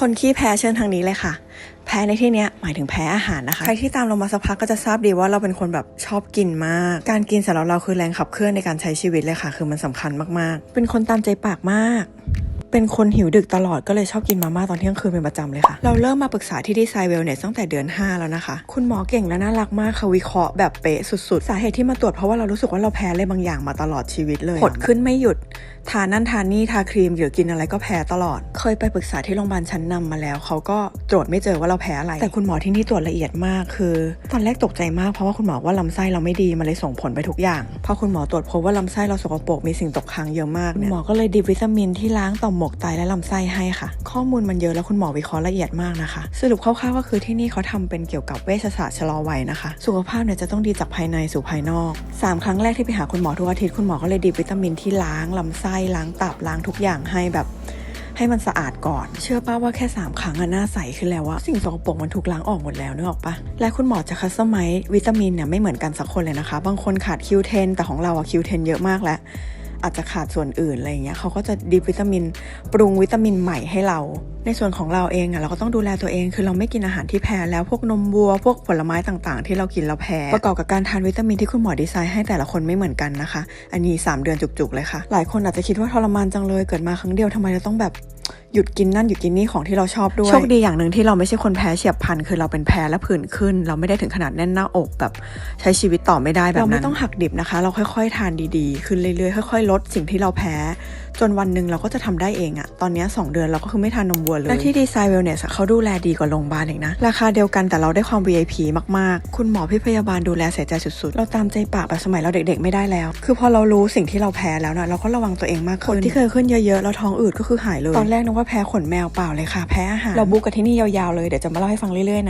คนขี้แพ้เชิญทางนี้เลยค่ะ แพ้ในที่นี้หมายถึงแพ้อาหารนะคะ ใครที่ตามเรามาสักพักก็จะทราบดีว่าเราเป็นคนแบบชอบกินมาก การกินสำหรับเราคือแรงขับเคลื่อนในการใช้ชีวิตเลยค่ะ คือมันสำคัญมากๆ เป็นคนตามใจปากมาก เป็นคนหิวดึกตลอดก็เลยชอบกินมาม่าตอนเที่ยงคืนเป็นประจำเลยค่ะ เราเริ่มมาปรึกษาที่ดีไซน์เวลเนสตั้งแต่เดือน 5 แล้วนะคะ คุณหมอเก่งและน่ารักมากค่ะวิเคราะห์แบบเป๊ะสุดๆ สาเหตุที่มาตรวจเพราะว่าเรารู้สึกว่าเราแพ้อะไรบางอย่างมาตลอดชีวิตเลยผดขึ้นไม่หยุดทานนั่นทานนี่ทาครีมหรือกินอะไรก็แพ้ตลอด เคยไปปรึกษาที่โรงพยาบาลชั้นนำมาแล้วเขาก็ตรวจไม่เจอว่าเราแพ้อะไร แต่คุณหมอที่นี่ตรวจละเอียดมากคือ ตอนแรกตกใจมากเพราะว่าคุณหมอว่าลำไส้เราไม่ดีมันเลยส่งผลไปทุกอย่างพอคุณหมอตรวจพบว่าลำไส้เราสกปรกมีสิ่งตกค้างเยอะมากคุณหมอก็เลยดิบวิตามินที่ล้างต่อมหมวกไตและลำไส้ให้ค่ะ ข้อมูลมันเยอะแล้วคุณหมอวิเคราะห์ละเอียดมากนะคะ สรุปคร่าวๆก็คือที่นี่เขาทำเป็นเกี่ยวกับเวชศาสตร์ชะลอวัยนะคะ สุขภาพเนี่ยจะต้องดีจากภายในสู่ภายนอกสามครั้งแรกที่ไปหาคุณหมอทุกอาทิตย์คุณหมอก็เลยดิบวิตามินที่ล้างลำไส้ล้างตับล้างทุกอย่างให้แบบ ให้มันสะอาดก่อน เชื่อป้าว่าแค่ 3 ครั้งอะหน้าใสขึ้นแล้วว่าสิ่งสกปรกมันถูกล้างออกหมดแล้วนึกออกปะและคุณหมอจะคัสตอมไมซ์วิตามินเนี่ยไม่เหมือนกันสักคนเลยนะคะ บางคนขาดคิวเทนแต่ของเราอะคิวเทนเยอะมากแล้ว อาจจะขาดส่วนอื่นอะไรอย่างเงี้ยเขาก็จะดีวิตามิน ปรุงวิตามินใหม่ให้เรา ในส่วนของเราเองอะเราก็ต้องดูแลตัวเอง คือเราไม่กินอาหารที่แพ้แล้วพวกนมวัว พวกผลไม้ต่างๆ ที่เรากินแล้วแพ้ประกอบกับการทานวิตามินที่คุณหมอดีไซน์ให้แต่ละคนไม่เหมือนกันนะคะ อันนี้ 3 เดือนจุกๆเลยค่ะ หลายคนอาจจะคิดว่าทรมานจังเลยเกิดมาครั้งเดียวทำไมเราต้องแบบ หยุดกินนั่นหยุดกินนี่ของที่เราชอบด้วย โชคดีอย่างหนึ่งที่เราไม่ใช่คนแพ้เฉียบพลันคือเราเป็นแพ้และผื่นขึ้น เราไม่ได้ถึงขนาดแน่นหน้าอกแบบใช้ชีวิตต่อไม่ได้แบบนั้น เราไม่ต้องหักดิบนะคะ เราค่อยๆ ทานดีๆ ขึ้นเรื่อยๆ ค่อยๆ ลดสิ่งที่เราแพ้ จนวันหนึ่งเราก็จะทำได้เองอะตอนเนี้ยสองเดือนเราก็คือไม่ทานนมวัวเลยและที่ดีไซน์เวลเนสเขาดูแลดีกว่าโรงพยาบาลเองนะราคาเดียวกันแต่เราได้ความ VIP มากๆ คุณหมอพี่พยาบาลดูแลใส่ใจสุดๆ เราตามใจปากแบบสมัยเราเด็กๆไม่ได้แล้ว คือพอเรารู้สิ่งที่เราแพ้แล้วนะเราก็ระวังตัวเองมากขึ้นที่เคยขึ้นเยอะๆแล้วท้องอืดก็คือหายเลยตอนแรกนึกว่าแพ้ขนแมวเปล่าเลยค่ะ แพ้อาหาร เราบุกกันที่นี่ยาวๆเลย เดี๋ยวจะมาเล่าให้ฟังเรื่อยๆนะ